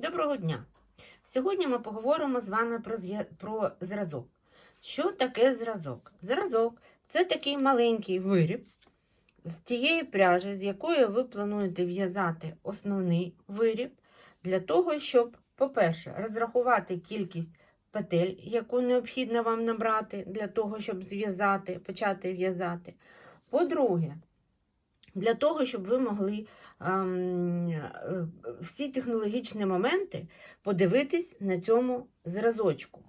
Доброго дня! Сьогодні ми поговоримо з вами про, про зразок. Що таке зразок? Зразок це такий маленький виріб з тієї пряжі, з якої ви плануєте в'язати основний виріб, для того, щоб, по-перше, розрахувати кількість петель, яку необхідно вам набрати для того, щоб зв'язати, почати в'язати. По-друге, для того, щоб ви могли ем, е, всі технологічні моменти подивитись на цьому зразочку.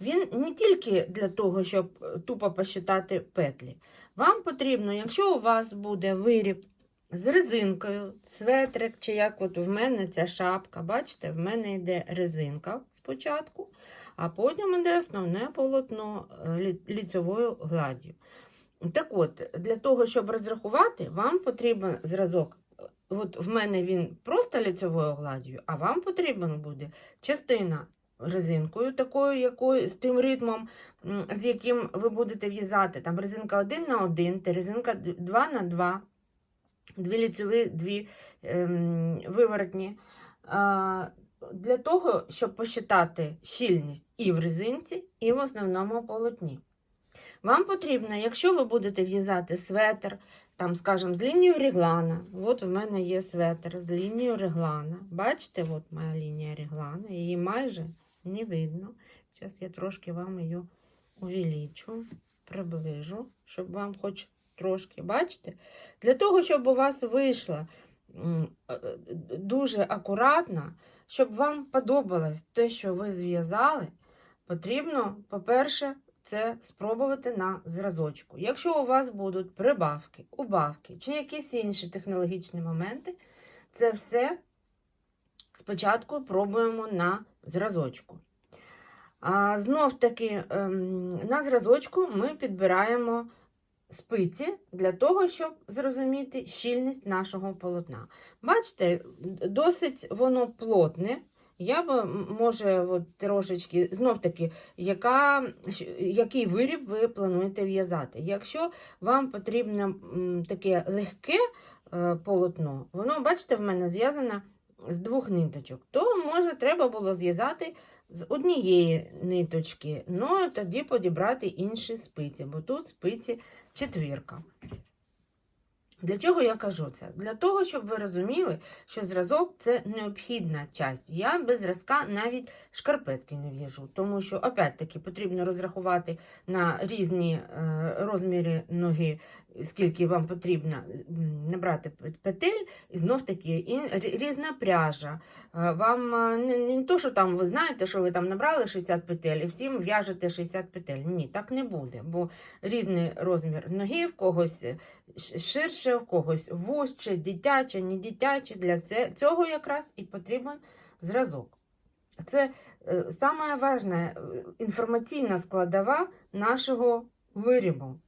Він не тільки для того, щоб е, тупо посчитати петлі. Вам потрібно, якщо у вас буде виріб з резинкою, светрик, чи як от в мене ця шапка, бачите, в мене йде резинка спочатку, а потім йде основне полотно е, лі- ліцевою гладдю. Так от, для того, щоб розрахувати, вам потрібен зразок. От в мене він просто ліцевою гладдю, а вам потрібен буде частина резинкою, такою, якою, з тим ритмом, з яким ви будете в'язати. Там резинка 1 на 1, резинка 2 на 2, дві ліцеві, дві ем, виворотні. А, для того, щоб посчитати щільність і в резинці, і в основному полотні. Вам потрібно, якщо ви будете в'язати светр, там, скажімо, з лінією реглана, от в мене є светр з лінією реглана. Бачите, от моя лінія реглана, її майже не видно. Зараз я трошки вам її увеличу, приближу, щоб вам хоч трошки, бачите? Для того, щоб у вас вийшло м, е, е, дуже акуратно, щоб вам подобалось те, що ви зв'язали, потрібно, по-перше, це спробувати на зразочку. Якщо у вас будуть прибавки, убавки чи якісь інші технологічні моменти, це все спочатку пробуємо на зразочку. А знов таки ем, на зразочку ми підбираємо спиці для того, щоб зрозуміти щільність нашого полотна. Бачите, досить воно плотне. Я б, може, от, трошечки, знов таки, яка, який виріб ви плануєте в'язати. Якщо вам потрібно таке легке е, полотно, воно, бачите, в мене зв'язане з двох ниточок, то може треба було зв'язати з однієї ниточки, ну тоді підібрати інші спиці, бо тут спиці четвірка. Для чого я кажу це? Для того, щоб ви розуміли, що зразок це необхідна часть. Я без зразка навіть шкарпетки не в'яжу, тому що, опять-таки, потрібно розрахувати на різні е, розміри ноги, скільки вам потрібно набрати петель, і знов таки і різна пряжа. Е, Вам е, не, не то, що там ви знаєте, що ви там набрали 60 петель, і всім в'яжете 60 петель. Ні, так не буде, бо різний розмір ноги, в когось ш- ширше, в когось вужче, дитяче, не дитяче. Для цього якраз і потрібен зразок. Це е, сама е, інформаційна складова нашого виробу.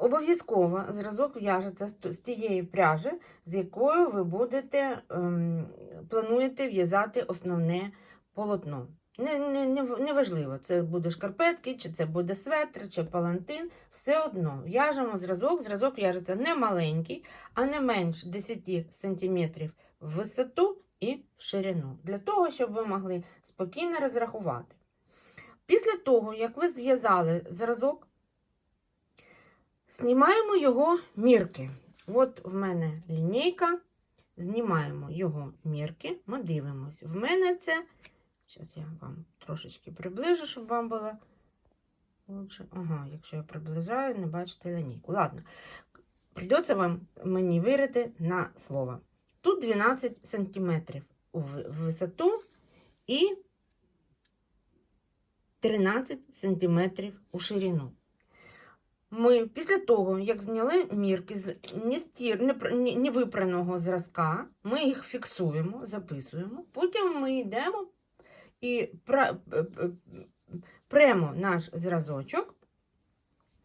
Обов'язково зразок в'яжеться з тієї пряжі, з якою ви будете ем, плануєте в'язати основне полотно. Не, не, не, це буде шкарпетки, чи це буде светр, чи палантин. Все одно в'яжемо зразок. Зразок в'яжеться не маленький, а не менш 10 см в висоту і в ширину. Для того, щоб ви могли спокійно розрахувати. Після того, як ви зв'язали зразок, знімаємо його мірки. От в мене лінійка. Знімаємо його мірки, ми дивимося. В мене це. Зараз я вам трошечки приближу, щоб вам було лучше. Ага, якщо я приближаю, не бачите лінійку. Ладно, придеться вам мені вирити на слово. Тут 12 см у висоту і 13 см у ширину. Ми після того, як зняли мірки з невипраного зразка, ми їх фіксуємо, записуємо. Потім ми йдемо і пра- п- п- премо наш зразочок,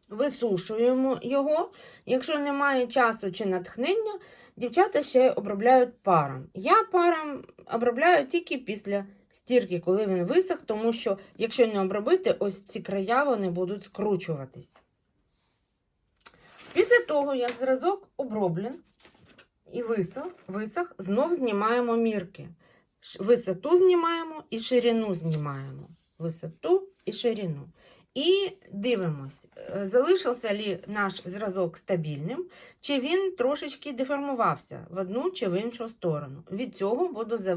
висушуємо його. Якщо немає часу чи натхнення, дівчата ще обробляють паром. Я паром обробляю тільки після стірки, коли він висох, тому що якщо не обробити, ось ці края вони будуть скручуватись. Після того, як зразок оброблен, і висох, висох, знов знімаємо мірки. Висоту знімаємо і ширину знімаємо. Висоту і ширину. І дивимось, е, залишився ли наш зразок стабільним, чи він трошечки деформувався в одну чи в іншу сторону. Від цього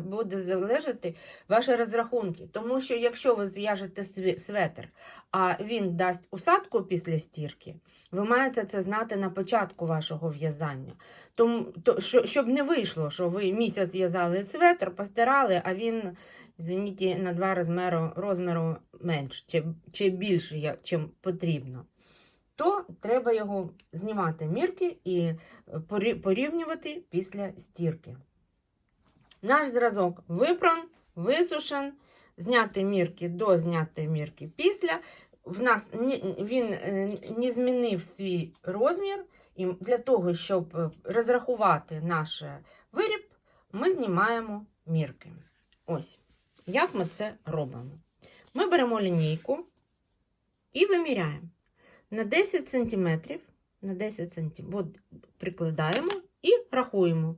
буде, залежати ваші розрахунки. Тому що якщо ви зв'яжете светр, а він дасть усадку після стірки, ви маєте це знати на початку вашого в'язання. Тому, то, що, щоб не вийшло, що ви місяць в'язали светр, постирали, а він, звініть, на два розміру, розміру менш чи, чи більше, чим потрібно. То треба його знімати мірки і е, порівнювати після стірки. Наш зразок випран, висушен, зняти мірки до зняти мірки після. В нас він е, не змінив свій розмір, і для того, щоб е, розрахувати наш виріб, ми знімаємо мірки. Ось, як ми це робимо. Ми беремо лінійку і виміряємо на 10 см, на 10 см, от прикладаємо і рахуємо.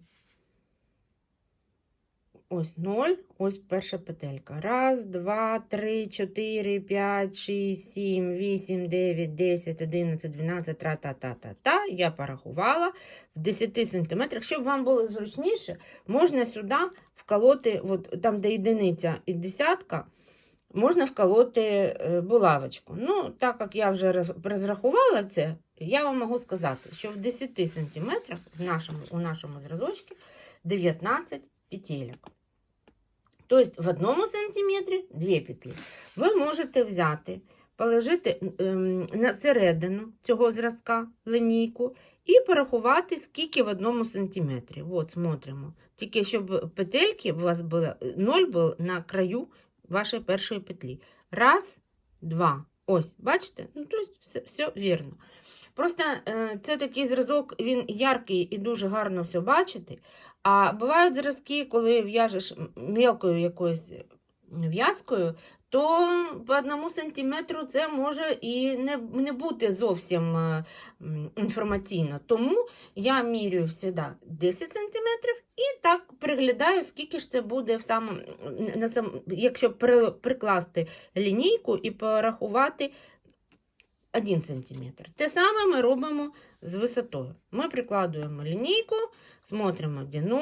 Ось 0, ось перша петелька. Раз, два, три, чотири, п'ять, шість, сім, вісім, дев'ять, десять, одинадцять, дванадцять, тра-та-та-та-та. Я порахувала в 10 сантиметрах. Щоб вам було зручніше, можна сюди вколоти, от там, де єдиниця і десятка, можна вколоти е, булавочку. Ну, так як я вже розрахувала це, я вам можу сказати, що в 10 сантиметрах в нашому, у нашому зразочку 19 петелек. Тобто в одному сантиметрі дві петлі. Ви можете взяти, положити ем, на середину цього зразка линійку і порахувати, скільки в одному сантиметрі. От, смотримо. Тільки щоб петельки у вас було, ноль був на краю вашої першої петлі. Раз, два. Ось, бачите? Ну, тобто все, все вірно. Просто е, це такий зразок, він яркий і дуже гарно все бачити. А бувають зразки, коли в'яжеш м- мелкою якоюсь в'язкою, то по одному сантиметру це може і не, не бути зовсім е, інформаційно. Тому я міряю завжди 10 сантиметрів і так приглядаю, скільки ж це буде в самому, на сам, якщо при, прикласти лінійку і порахувати 1 см. Те саме ми робимо з висотою. Ми прикладуємо лінійку, смотримо, де 0.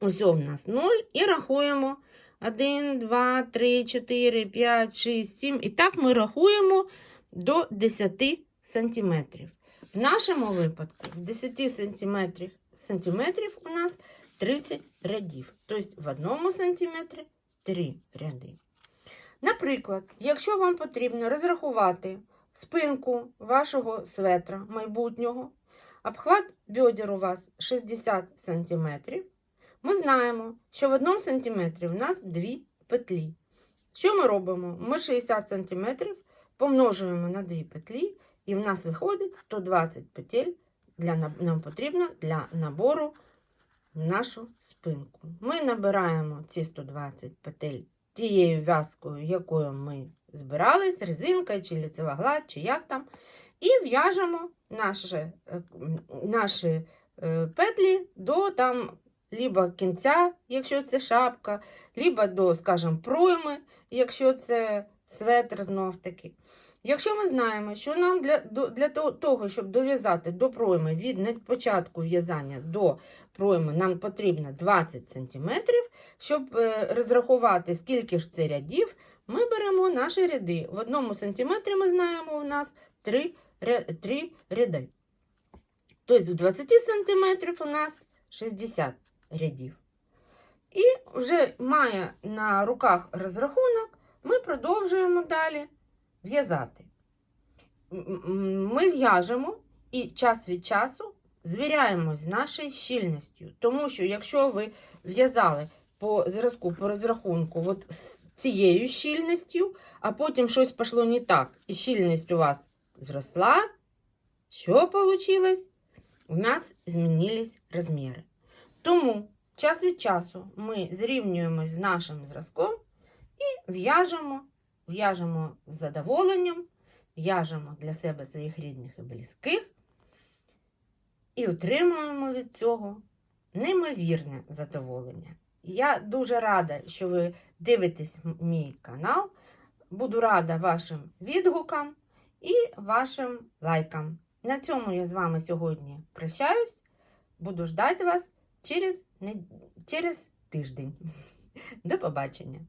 Ось у нас 0 і рахуємо 1, 2, 3, 4, 5, 6, 7. І так ми рахуємо до 10 сантиметрів. В нашому випадку в 10 сантиметрів, сантиметрів у нас 30 рядів. Тобто в одному сантиметрі 3 ряди. Наприклад, якщо вам потрібно розрахувати спинку вашого светра майбутнього, обхват бедер у вас 60 см, ми знаємо, що в 1 см у нас дві петлі. Що ми робимо? Ми 60 см помножуємо на дві петлі, і в нас виходить 120 петель для, нам потрібно для набору в нашу спинку. Ми набираємо ці 120 петель тією в'язкою, якою ми збирались, резинка чи ліцева гладь, чи як там, і в'яжемо наші, е, наші е, петлі до там либо кінця, якщо це шапка, либо до, скажімо, пройми, якщо це светр знов таки. Якщо ми знаємо, що нам для, для того- щоб дов'язати до пройми від початку в'язання до пройми, нам потрібно 20 см, щоб е, розрахувати, скільки ж це рядів, ми беремо наші ряди. В одному сантиметрі ми знаємо, у нас 3, 3 ряди. Тобто в 20 сантиметрів у нас 60 рядів. І вже має на руках розрахунок, ми продовжуємо далі в'язати. Ми в'яжемо і час від часу звіряємо з нашою щільністю. Тому що якщо ви в'язали по зразку, по розрахунку, от з цією щільністю, а потім щось пішло не так, і щільність у вас зросла, що вийшло? У нас змінились розміри. Тому час від часу ми зрівнюємось з нашим зразком і в'яжемо, в'яжемо з задоволенням, в'яжемо для себе своїх рідних і близьких. і отримуємо від цього неймовірне задоволення. Я дуже рада, що ви дивитесь мій канал. Буду рада вашим відгукам і вашим лайкам. На цьому я з вами сьогодні прощаюсь. Буду ждати вас через, через тиждень. До побачення!